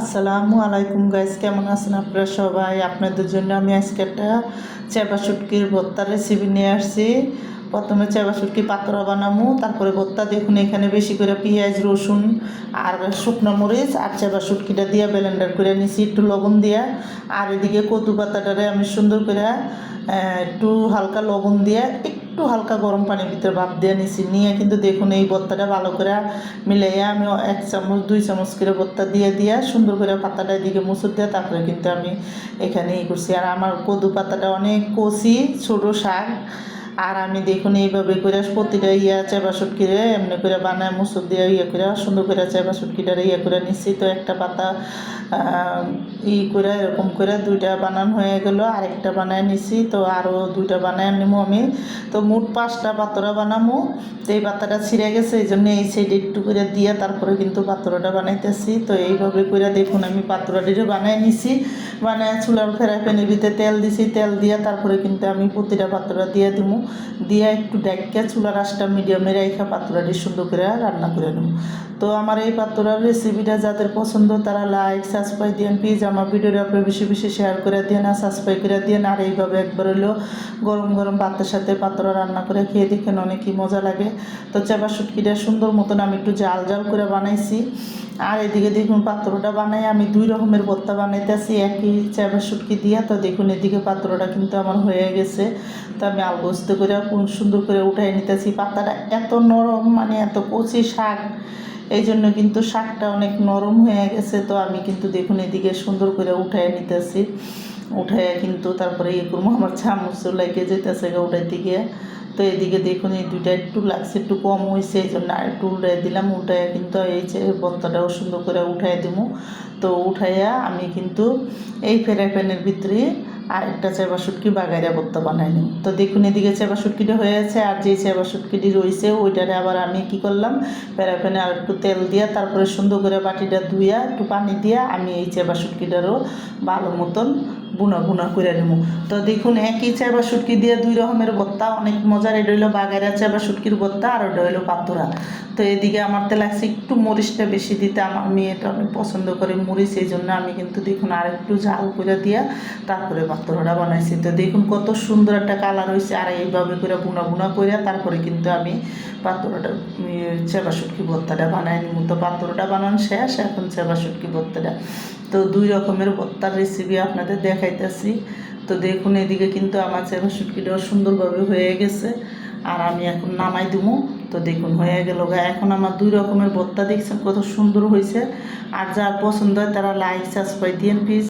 আসসালামু আলাইকুম গাইস কেমন আছেন আপনারা সবাই? আপনাদের জন্য আমি আজকে একটা চেপা শুটকির ভর্তার রেসিপি নিয়ে আসছি। প্রথমে চেপা শুটকি পাতরা বানামু, তারপরে ভর্তা দেখুন, এখানে বেশি করে পেঁয়াজ, রসুন আর শুকনো মরিচ আর চেপা শুটকিটা দিয়ে ব্লেন্ডার করে নিছি, একটু লবণ দিয়া। আর এদিকে কচু পাতাটারে আমি সুন্দর করে একটু হালকা লবণ দিয়ে একটু হালকা গরম পানির ভিতরে ভাপ দিয়ে নিছি। নিয়ে কিন্তু দেখুন এই বত্তাটা ভালো করে মিলাইয়া আমি এক চামচ, দুই চামচ করে বত্তা দিয়ে দিয়ে সুন্দর করে পাতাটা এদিকে মুসুর দিয়ে তারপরে কিন্তু আমি এখানে ই করছি। আর আমার কদু পাতাটা অনেক কষি ছোটো শাক। আর আমি দেখুন এইভাবে করে প্রতিটা ইয়া চেপা সুটকিরে এমনি করে বানায় মুসুর দিয়ে ইয়ে করে সুন্দর করে চেপা সুটকিটারে ইয়ে করে নিচ্ছি তো একটা পাতা ই করে এরকম করে দুইটা বানান হয়ে গেল, আরেকটা বানায় নিছি। তো আরও দুইটা বানায় নিমু আমি। তো মোট পাঁচটা পাতরা বানামো। তো এই পাতাটা ছিঁড়ে গেছে, এই জন্য এই সাইডে একটু করে দিয়ে তারপরে কিন্তু পাত্রটা বানাইতেছি। তো এইভাবে করে দেখুন আমি পাত্রটিরে বানাই নিছি। বানায় চুলার ফেরা ফেনের ভিতরে তেল দিছি, তেল দিয়ে তারপরে কিন্তু আমি প্রতিটা পাত্রটা দিয়ে দিমু। দিয়ে একটু ডাইকা চুলার আঁচটা মিডিয়ামে রেখা পাত্রটি সুন্দর করে রান্না করে নেব। তো আমার এই পাত্রার রেসিপিটা যাদের পছন্দ, তারা লাইক সাবস্ক্রাইব দিন প্লিজ আমার ভিডিওটা আপনি বেশি বেশি শেয়ার করে দিন আর সাবস্ক্রাইব করে দিন আর এইভাবে একবার হলেও গরম গরম ভাতের সাথে পাত্র রান্না করে খেয়ে দেখেন অনেকই মজা লাগে। তো চাপা শুটকিটা সুন্দর মতন আমি একটু জাল জাল করে বানাইছি। আর এদিকে দেখুন, পাত্রটা বানাই আমি দুই রকমের ভর্তা বানাইতেছি। একই চাপা শুটকি দিয়া, তো দেখুন এদিকে পাত্রটা কিন্তু আমার হয়ে গেছে। তো আমি আলগোস্ত করে সুন্দর করে উঠাই নিতেছি। পাতাটা এত নরম মানে এত কচি শাক এই জন্য কিন্তু শাকটা অনেক নরম হয়ে গেছে। তো আমি কিন্তু দেখুন এদিকে সুন্দর করে উঠাই নিতেছি। উঠাইয়া কিন্তু তারপরে ইয়ে করব আমার চামচ লাগে যেতেছে উঠাইতে গিয়ে। তো এদিকে দেখুন, এই দুইটা একটু লাগছে একটু কম হয়েছে এই জন্য আর একটু উল্টাই দিলাম উল্টাইয়া কিন্তু এই যে বত্তাটাও সুন্দর করে উঠাই দিব তো উঠাইয়া আমি কিন্তু এই ফেরাই প্যানের ভিতরে আরেকটা চেবা শুটকি বাগাইরা ভর্তা বানাই নিই তো দেখুন, এদিকে চেবা শুটকিটা হয়ে আছে, আর যে চেবা শুটকিটি রয়েছে ওইটারে আবার আমি কি করলাম প্যারা প্যানে আর একটু তেল দিয়া, তারপরে সুন্দর করে বাটিটা ধুইয়া, একটু পানি দিয়া আমি এই চেবা শুটকিটারও ভালো মতন বুনা বুনা করে নেব তো দেখুন, একই চেবা শুটকি দিয়ে দুই রকমের ভর্তা অনেক মজার। এটা হইল বাগাইরা চেবা শুটকির ভর্তা আর ওটা হইল পাতুরা। তো এদিকে আমার তো লাগছে একটু মরিচটা বেশি দিতে। আমার মেয়েটা অনেক পছন্দ করে মরিচ, এই জন্য আমি কিন্তু দেখুন আর একটু ঝাল করে দিয়া তারপরে পাত্রটা বানাইছি। তো দেখুন কত সুন্দর একটা কালার হয়েছে আর এইভাবে করে বুনা বুনা করে তারপরে কিন্তু আমি পাত্রটা চেবা শুটকি ভর্তাটা বানাই নিব তো পাত্রটা বানানো শেষ, এখন চেবা শুটকি ভর্তাটা তো দুই রকমের ভর্তার রেসিপি আপনাদের দেখাইতেছি। তো দেখুন, এদিকে কিন্তু আমার চেবা শুটকিটাও সুন্দরভাবে হয়ে গেছে, আর আমি এখন নামাই দিব তো দেখুন, হয়ে গেল এখন আমার দুই রকমের ভর্তা দেখছেন কত সুন্দর হয়েছে আর যার পছন্দ হয় তারা লাইক সাবস্ক্রাইব দিয়ে প্লিজ